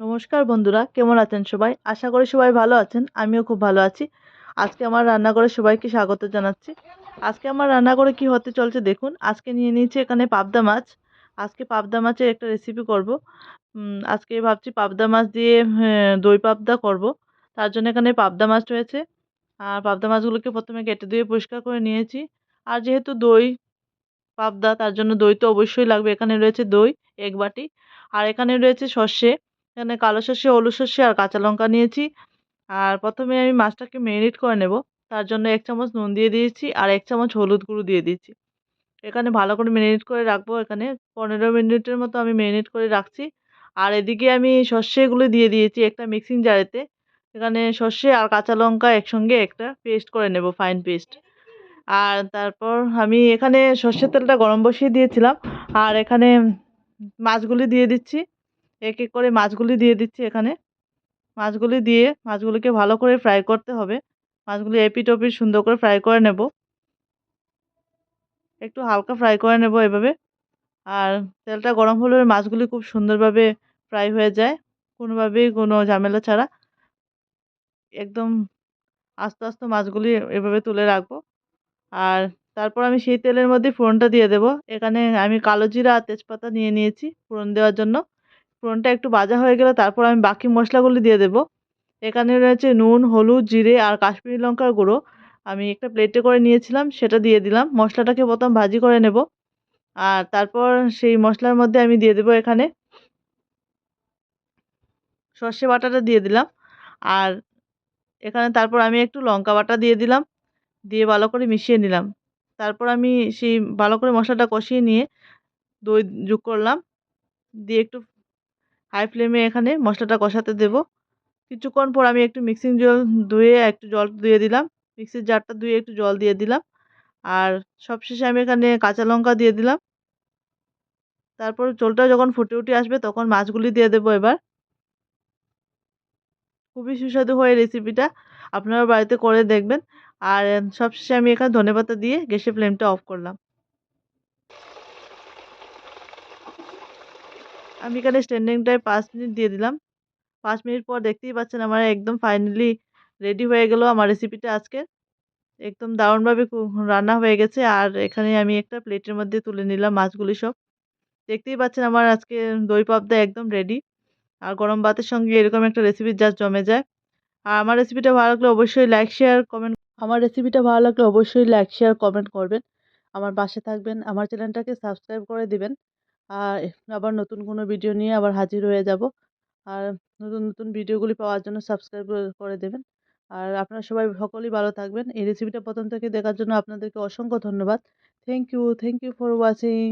নমস্কার বন্ধুরা কেমন আছেন সবাই? আশা করি সবাই ভালো আছেন আমিও খুব ভালো আছি। আজকে আমার রান্নাঘরে সবাইকে স্বাগত জানাচ্ছি। আজকে আমার রান্নাঘরে কি হতে চলছে দেখুন আজকে নিয়ে নিয়েছি এখানে পাবদা মাছ। আজকে পাবদা মাছের একটা রেসিপি করব। আজকে ভাবছি পাবদা মাছ দিয়ে হ্যাঁ, দই পাবদা করব। তার জন্য এখানে পাবদা মাছ রয়েছে। আর পাবদা মাছগুলোকে প্রথমে কেটে ধুয়ে পরিষ্কার করে নিয়েছি। আর যেহেতু দই পাবদা তার জন্য দই তো অবশ্যই লাগবে। এখানে রয়েছে দই এক বাটি। আর এখানে রয়েছে সর্ষে। এখানে কালো সর্ষে, হলুদ সর্ষে আর কাঁচা লঙ্কা নিয়েছি। আর প্রথমে আমি মাছটাকে ম্যারিনেট করে নেব। তার জন্য এক চামচ নুন দিয়ে দিয়েছি আর এক চামচ হলুদ গুঁড়ো দিয়ে দিয়েছি। এখানে ভালো করে ম্যারিনেট করে রাখব এখানে। পনেরো মিনিটের মতো আমি ম্যারিনেট করে রাখছি। আর এদিকে আমি সর্ষেগুলো দিয়ে দিয়েছি একটা মিক্সিং জারেতে এখানে সর্ষে আর কাঁচা লঙ্কা একসঙ্গে একটা পেস্ট করে নেব ফাইন পেস্ট আর তারপর আমি এখানে সর্ষের তেলটা গরম বসিয়ে দিয়েছিলাম। আর এখানে মাছগুলি দিয়ে দিচ্ছি। এক এক করে মাছগুলি দিয়ে দিচ্ছি এখানে। মাছগুলি দিয়ে মাছগুলিকে ভালো করে ফ্রাই করতে হবে। মাছগুলি এপিট ওপিট সুন্দর করে ফ্রাই করে নেব। একটু হালকা ফ্রাই করে নেব এভাবে। আর তেলটা গরম হলে মাছগুলি খুব সুন্দরভাবে ফ্রাই হয়ে যায়। কোনোভাবেই কোনো ঝামেলা ছাড়া। একদম আস্তে আস্তে মাছগুলি এভাবে তুলে রাখব। আর তারপর আমি সেই তেলের মধ্যে ফোড়নটা দিয়ে দেবো। এখানে আমি কালো জিরা আর তেজপাতা নিয়ে নিয়েছি ফোড়ন দেওয়ার জন্য। ফোড়নটা একটু ভাজা হয়ে গেলে তারপর আমি বাকি মশলাগুলি দিয়ে দেবো। এখানে রয়েছে নুন, হলুদ, জিরে আর কাশ্মীরি লঙ্কার গুঁড়ো। আমি একটা প্লেটে করে নিয়েছিলাম, সেটা দিয়ে দিলাম। মশলাটাকে প্রথম ভাজি করে নেব। আর তারপর সেই মশলার মধ্যে আমি দিয়ে দেবো এখানে সর্ষে বাটাটা দিয়ে দিলাম। আর এখানে তারপর আমি একটু লঙ্কা বাটা দিয়ে দিলাম, দিয়ে ভালো করে মিশিয়ে নিলাম। তারপর আমি সেই ভালো করে মশলাটা কষিয়ে নিয়ে দই যোগ করলাম। দিয়ে একটু হাই ফ্লেমে এখানে মশলাটা কষাতে দেব। কিছুক্ষণ পর আমি একটু মিক্সিং জল ধুয়ে, একটু জল দিয়ে দিলাম। মিক্সির জারটা ধুয়ে একটু জল দিয়ে দিলাম। আর সবশেষে আমি এখানে কাঁচা লঙ্কা দিয়ে দিলাম। তারপর জলটা যখন ফুটে উঠে আসবে তখন মাছগুলি দিয়ে দেবো এবার। খুবই সুস্বাদু হয় রেসিপিটা আপনারা বাড়িতে করে দেখবেন। আর সবশেষে আমি এখানে ধনেপাতা দিয়ে গ্যাসের ফ্লেমটা অফ করলাম। আমি এখানে স্ট্যান্ডিং টাইম পাঁচ মিনিট দিয়ে দিলাম। পাঁচ মিনিট পর দেখতেই পাচ্ছেন আমার একদম ফাইনালি রেডি হয়ে গেল আমার রেসিপিটা আজকে। একদম দারুণভাবে রান্না হয়ে গেছে। আর এখানে আমি একটা প্লেটের মধ্যে তুলে নিলাম মাছগুলি সব। দেখতেই পাচ্ছেন আমার আজকে দই পাবদা একদম রেডি আর গরম ভাতের সঙ্গে এরকম একটা রেসিপি জাস্ট জমে যায়। আর আমার রেসিপিটা ভালো লাগলে অবশ্যই লাইক শেয়ার কমেন্ট আমার রেসিপিটা ভালো লাগলে অবশ্যই লাইক শেয়ার কমেন্ট করবেন। আমার পাশে থাকবেন। আমার চ্যানেলটাকে সাবস্ক্রাইব করে দিবেন। আর আবার নতুন কোনো ভিডিও নিয়ে আবার হাজির হয়ে যাব। আর নতুন নতুন ভিডিওগুলি পাওয়ার জন্য সাবস্ক্রাইব করে দেবেন। আর আপনারা সবাই সকলেই ভালো থাকবেন। এই রেসিপিটা প্রথম থেকে দেখার জন্য আপনাদেরকে অসংখ্য ধন্যবাদ। Thank you thank you for watching